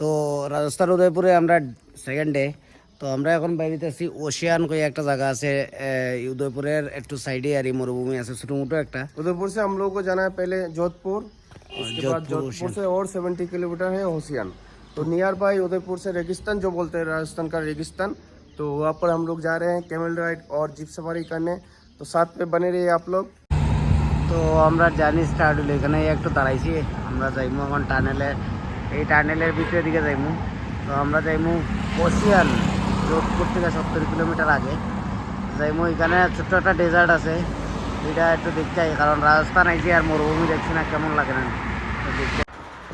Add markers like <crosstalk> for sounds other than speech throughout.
তো রাজস্থান উদয়পুরে আমরা সেকেন্ড ডে তো আমরা এখন বাইরেতেছি ওশিয়ান কই একটা জায়গা আছে এই উদয়পুরের একটু সাইডে আর এই মরুভূমি আছে ছোটো মোটো একটা उदयपुर से हम लोगों को जाना है पहले जोधपुर उसके बाद जोधपुर, जोधपुर से और 70 किलोमीटर है होशियान तो नियर बाय उदयपुर से रेगिस्तान जो बोलते हैं राजस्थान का रेगिस्तान तो वहाँ पर हम लोग जा रहे हैं कैमल राइड और जीप सवारी करने तो साथ में बने रहिए आप लोग তো আমরা জার্নি স্টার্ট হলো এখানে একটু দাঁড়াইছি আমরা যাইমু এখন টানেলে এই টানেলের ভিতরের দিকে যাইমু। তো আমরা যাইমু ওশিয়ান যোধপুর থেকে সত্তর কিলোমিটার আগে। যাইমু এখানে ছোট্ট একটা ডেজার্ট আছে। এটা একটু দেখতে কারণ রাজস্থান আইছি আর মরুভূমি দেখছি না, কেমন লাগে না। দেখতে।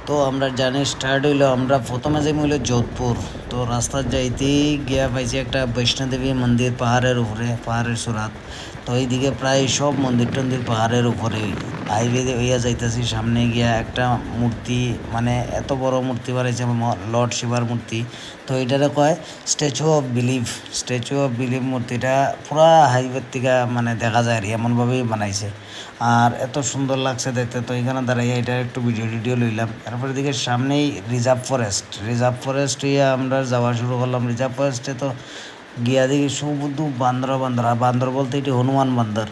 তো আমরা জানি স্টার্ট হইল, আমরা প্রথমে যাইমু হইল যোধপুর। তো রাস্তা যাইতেই গিয়া পাইছি একটা বৈষ্ণোদেবী মন্দির পাহাড়ের উপরে, পাহাড়ের সুরাত। তো এইদিকে প্রায় সব মন্দির টন্দির পাহাড়ের উপরে হাইওয়ে হইয়া যাইতেছি। সামনে গিয়া একটা মূর্তি মানে এত বড় মূর্তি বানাইছে ম- লর্ড শিবার মূর্তি। তো এটারে কয় statue of believe. Statue of believe মূর্তিটা পুরা হাইওয়ের থেকে মানে দেখা যায় আর এমনভাবেই বানাইছে। আর এত সুন্দর লাগছে দেখতে। তো এখানে দাঁড়াইয়া এটা একটু ভিডিও টিডিও লইলাম। তারপরে দিকে সামনেই রিজার্ভ ফরেস্ট রিজার্ভ ফরেস্ট আমরা যাওয়া শুরু করলাম। রিজার্ভ ফরেস্টে তো গিয়া দেখি শুধু বান্দর বান্দর। আর বান্দর বলতে এটি হনুমান বান্দর।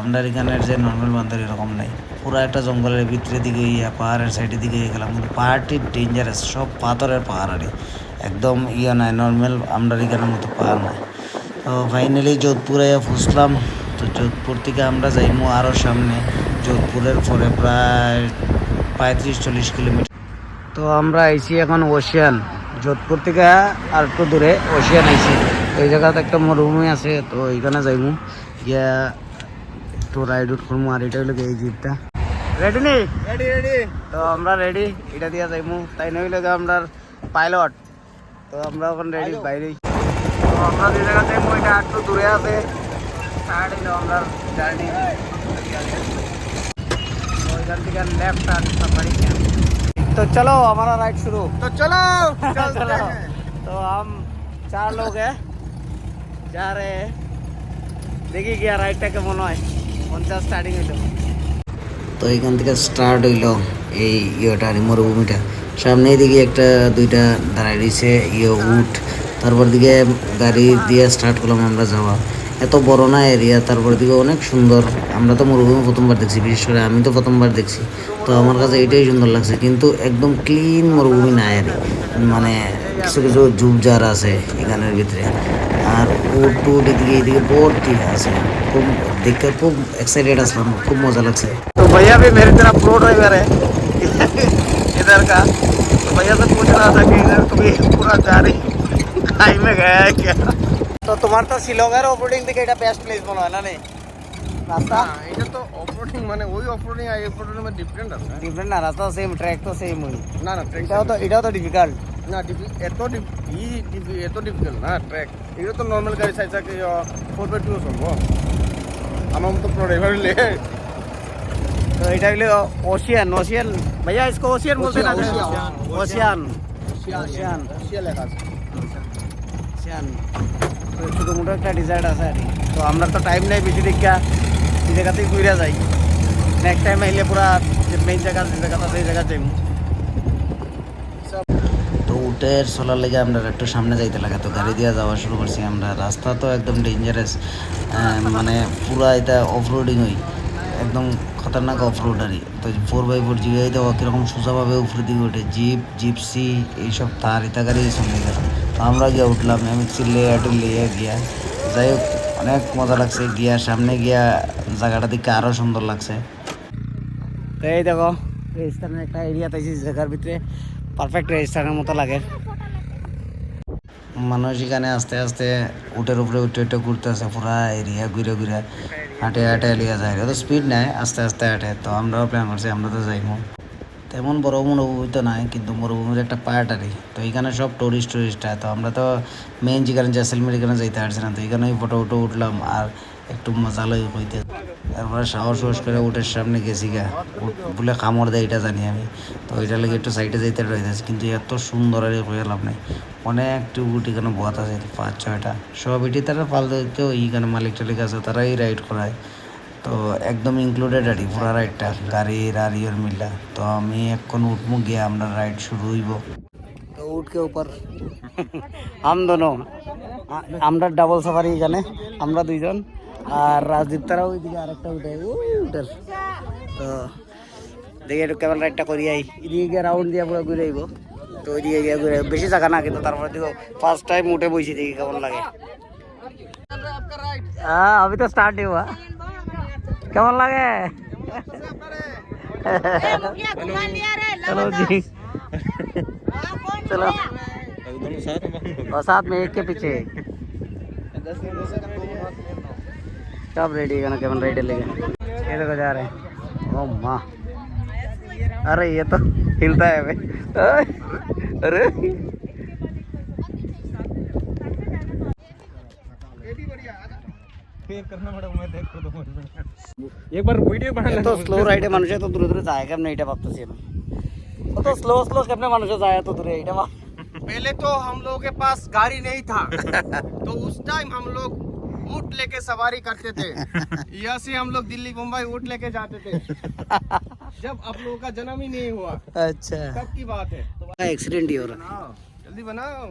আমরা এখানের যে নর্মাল বান্দর এরকম নেই। পুরো একটা জঙ্গলের ভিতরের দিকে ইয়া, পাহাড়ের সাইডের দিকে গেলাম। কিন্তু পাহাড়টি ডেঞ্জারাস সব পাথরের পাহাড় আর একদম ইয়ে নাই নর্মাল আমরা এখানের মতো পাহাড় নাই। তো ফাইনালি যোধপুরে ফুসলাম। তো যোধপুর থেকে আমরা যাইমু আরও সামনে। যোধপুরের পরে প্রায় পঁয়ত্রিশ চল্লিশ কিলোমিটার। তো আমরা আইছি এখন ওশিয়ান। যোধপুর থেকে আর একটু দূরে ওশিয়ান আইছি। তো এই জায়গাতে একটা মরুভূমি আছে তো এইখানে যাইমু। গিয়া একটু রাইড উঠ করব আর এটা হলো এই জিপটা রেডি নি? রেডি রেডি তো আমরা রেডি এটা দিয়ে যাইমু। তাই নইলে আমরা পাইলট তো আমরা এখন রেডি বাইরে আমরা যে জায়গাতে যাইমু এটা একটু দূরে আছে। স্টার্ট হইলো আমরা জার্নি তো ওইখান থেকে লেফট টার্ন সাফারি ক্যাম্প तो चलो हमारा राइड शुरू तो चलो चलते चलो हैं तो हम चार लोग हैं जा रहे हैं দেখি গিয়া রাইডটা কেমন হয় পঞ্চাশ স্টার্টিং হইলো তো এখান থেকে স্টার্ট হইলো এই ইয়েটা আর কি, মরুভূমিটা সামনে দিকে একটা দুইটা দাঁড়াই রয়েছে ইয়ে উঠ তারপর দিকে গাড়ি দিয়ে স্টার্ট করলাম আমরা যাওয়া এত বড় না এরিয়া তারপর দিকে অনেক সুন্দর আমরা তো মরুভূমি প্রথমবার দেখছি বিশেষ করে আমি তো প্রথমবার দেখছি তো আমার কাছে এটাই সুন্দর লাগছে কিন্তু একদম ক্লিন মরুভূমি না আর কি। মানে কিছু কিছু ঝুপঝাড় আছে এখানের ভিতরে আর উট টুট এদিকে এদিকে ভর্তি আছে খুব দেখতে খুব एक्साइटेड আসলাম খুব মজা লাগছে तो भैया भी मेरी तरह प्रो ड्राइवर है इधर का तो भैया से पूछ रहा था कि इधर कभी पूरा गाड़ी खाई में गया है क्या तो তোমার তো শিলংয়ের অফরোডিং থেকে এটা বেস্ট প্লেস মনে হয় না নে রাস্তা না, এটা তো অফরোডিং মানে ওই অফরোডিং আর অফরোডিং এর ডিফারেন্ট আছে ডিফারেন্ট না রাস্তা সেম ট্র্যাক তো সেম ওই না না ট্রেক এটাও তো এটাও তো ডিফিকাল্ট না ডিফি- এত ডিফ- ই ডিফি- এত ডিফিকাল্ট না ট্র্যাক এটা তো নর্মাল গাড়ি চাই চাকি ফোর বাই টু চলব আমার মতো প্রো ড্রাইভার লে तो এটা হলো ওশিয়ান ওশিয়ান भैया इसको ओशियन बोलते हैं ना ओशियान, ओशियन ओशियान শিয়া লেখা আছে ওশিয়ান তো ছোটো একটা ডিজার্ট আছে আর তো আমরা তো টাইম নেই বেশি দেখা এই জায়গাতেই ঘুরে যাই। নেক্সট টাইম আইলে পুরা যে মেইন জায়গা যে জায়গাটা সেই জায়গা যাইম। তো উটের চলার লেগে আমরা একটু সামনে যাইতে লাগে। তো গাড়ি দিয়ে যাওয়া শুরু করছি আমরা। রাস্তা তো একদম ডেঞ্জারাস মানে পুরা এটা অফ রোডিং হই একদম খতরনাক অফ রোড আর কি। তো ফোর বাই ফোর জিগাই দেওয়া কীরকম সোজাভাবে উপরে দিকে ওঠে। জিপ জিপসি এইসব তার ইতা গাড়ি গেল তো আমরা গিয়ে উঠলাম, আমি চিল্লে টিল্লে গিয়া, যাই হোক, অনেক মজা লাগছে গিয়া, সামনে গিয়া জায়গাটা দিকে আরও সুন্দর লাগছে। তো এই দেখো রেজিস্টারের একটা এরিয়া তাইছি জায়গার ভিতরে পারফেক্ট রেজিস্টারের মতো লাগে। মানুষ এখানে আস্তে আস্তে উটের উপরে উঠে উঠে ঘুরতে আছে পুরা এরিয়া ঘুরে ঘুরে। হাঁটে হাঁটে এলিয়া যায়। স্পিড নেয় আস্তে আস্তে হাঁটে। তো আমরাও প্ল্যান করছি, আমরা তো যাইমু। তেমন বড় মরুভূমি তো নাই, কিন্তু মরুভূমির একটা পার্ট আর তো এখানে সব টুরিস্ট টুরিস্ট হয়। তো আমরা তো মেইন যেখানে জেসলমের এখানে যাইতে পারছি না, তো এখানেই ফটো উটো উঠলাম আর একটু মজা লই হইতে। তারপরে সাহস সাহস করে উটের সামনে গেছি গা। বলে কামড় দেয়, এটা জানি আমি। তো এটা লেগে একটু সাইডে যাইতে রয়েছে কিন্তু এত সুন্দর আর হয়ে লাভ নেই। অনেক উট এখানে বহাত আছে, পাঁচ, ছয়টা। সব এটি তারা পাল এইখানে মালিক টালিক আছে, তারাই রাইড করায়। তো একদম ইনক্লুডেড আর কি পুরা রাইডটা গাড়ির আর ইয়ের মিলা তো আমি এখন উঠমু গিয়ে আমরা রাইড শুরু হইব উঠ কে উপর হাম দোনো আ- আমরা ডাবল সাফারি এখানে আমরা দুইজন আর রাজদীপ তারা ওইদিকে আরেকটা উঠে ওই উঠের তো দেখি একটু কেবল রাইডটা করি আই এদিকে গিয়ে রাউন্ড দিয়ে পুরো ঘুরে আইব তো ওইদিকে গিয়ে ঘুরে বেশি জায়গা না কিন্তু তারপরে দেখো ফার্স্ট টাইম উঠে বইছি দেখি কেমন লাগে হ্যাঁ अभी तो स्टार्ट ही हुआ কেমন লাগে चलो जी चलो और साथ में एक के पीछे एक। सब रेडी है ना केवल रेडी लेके ये देखो जा रहे हैं ओ माँ अरे ये तो हिलता है बे अरे एक बार वीडियो बना तो স্লো রাইডে মানুষ তো দূরে দূরে যায় কেমনে এটা ভাবতেছি আমি ও তো স্লো স্লো কেমনে মানুষ যায় তো দূরে এটা ভাব पहले तो हम लोगों के पास गाड़ी नहीं था <laughs> तो उस टाइम हम लोग ऊँट लेके सवारी करते थे <laughs> यहाँ से हम लोग दिल्ली मुंबई ऊँट लेके जाते थे जब आप लोगों का जन्म ही नहीं हुआ अच्छा तब की बात है तो एक्सीडेंट ही हो रहा बनाओ जल्दी बनाओ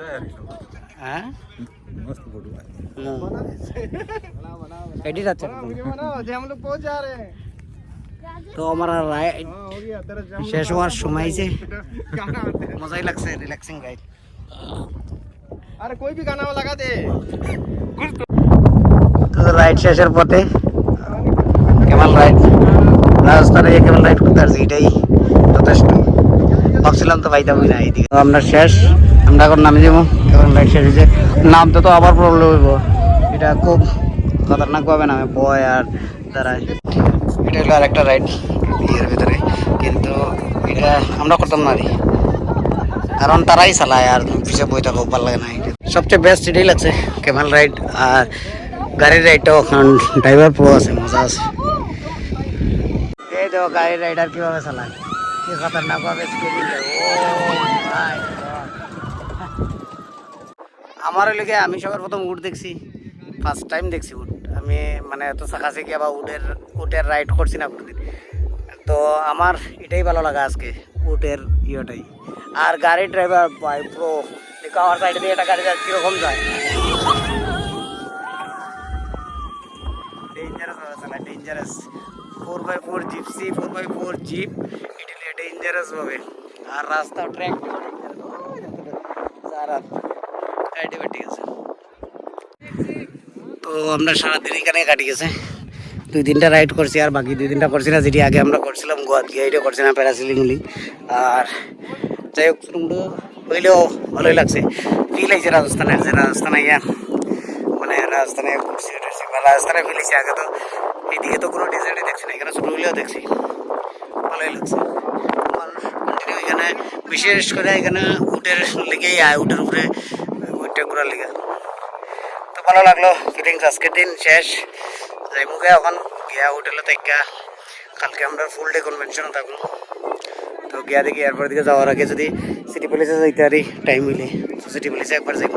है मस्त फोटो है एडिट अच्छा बनाओ वीडियो बनाओ जो हम लोग पहुंच जा रहे हैं তো আমার রাইড हाँ हो गया तेरा जन्म শেষ হওয়ার সময় যে गाना आते हैं। মজাই লাগছে রিল্যাক্সিং রাইড अरे कोई भी गाना लगा दे তো রাইড শেষের পথে কেমন রাইড রাজস্থানে যে কেমন রাইড করতে পারছি এটাই যথেষ্ট ভাবছিলাম তো পাইতামই না এইদিকে আমরা শেষ, আমরা এখন নামে যাব কেমন রাইড শেষ হয়েছে। নামতে তো আবার প্রবলেম হইব। এটা খুব খতরনাকভাবে নামে বয় আর দাঁড়ায় এটা হলো আরেকটা রাইড ইয়ের ভিতরে। কিন্তু এটা আমরা করতাম না কারণ তারাই চালায় আর পিছিয়ে বইটা খুব ভালো লাগে না। সবচেয়ে বেস্ট এটাই লাগছে কেমাল রাইড আর গাড়ির রাইডটাও কারণ ড্রাইভার প্রো আছে, মজা আছে। এই দেখো গাড়ির রাইডার কীভাবে চালায়। কি খতরনাক ভাবে স্পিডিং ও মাই আমার লেগে আমি সবার প্রথম উট দেখছি। ফার্স্ট টাইম দেখছি উট। আমি মানে এত শাখা শিখে বা উটের উটের রাইড করছি না কোনোদিন। তো আমার এটাই ভালো লাগা আজকে, উটের ইয়েটাই। আর গাড়ির ড্রাইভার বাই প্রো দেখো আমার সাইডে দিয়ে একটা গাড়ি যায়, কীরকম যায়? Dangerous dangerous four by four gypsy four by four jeep dangerous ভাবে আর রাস্তা ট্র্যাক তো আমরা সারাদিন এখানে কাটি গেছে। দুই তিনটা রাইড করছি আর বাকি দুই তিনটা করছি না, যেটি আগে আমরা করছিলাম গোয়াত গিয়ে এটা করছি না প্যারাসিলিং আর যাই হোক রুমটা হইলেও ভালোই লাগছে। ফিল হয়েছে রাজস্থানের যে রাজস্থানে ইয়া মানে রাজস্থানে ঘুরছি উঠেছি বা রাজস্থানে ফিলেছি আগে তো। এইদিকে তো কোনো ডিজাইনই দেখছি না, এখানে ছোটো হলেও দেখছি। ভালোই লাগছে। এখানে বিশেষ করে এখানে উটের লেগেই আয়, উটের উপরে উঠটা ঘোরার লেগে। তো ভালো লাগল। ফিলিংস আজকের দিন শেষ। যাই মুখে এখন গিয়া হোটেলে থেকে কালকে আমরা ফুল ডে কনভেনশন থাকব। তো গিয়া দেখি, এরপর দিকে যাওয়ার আগে যদি সিটি প্যালেসে যাইতে পারি টাইম হইলে। সিটি প্যালেসে একবার যাইব।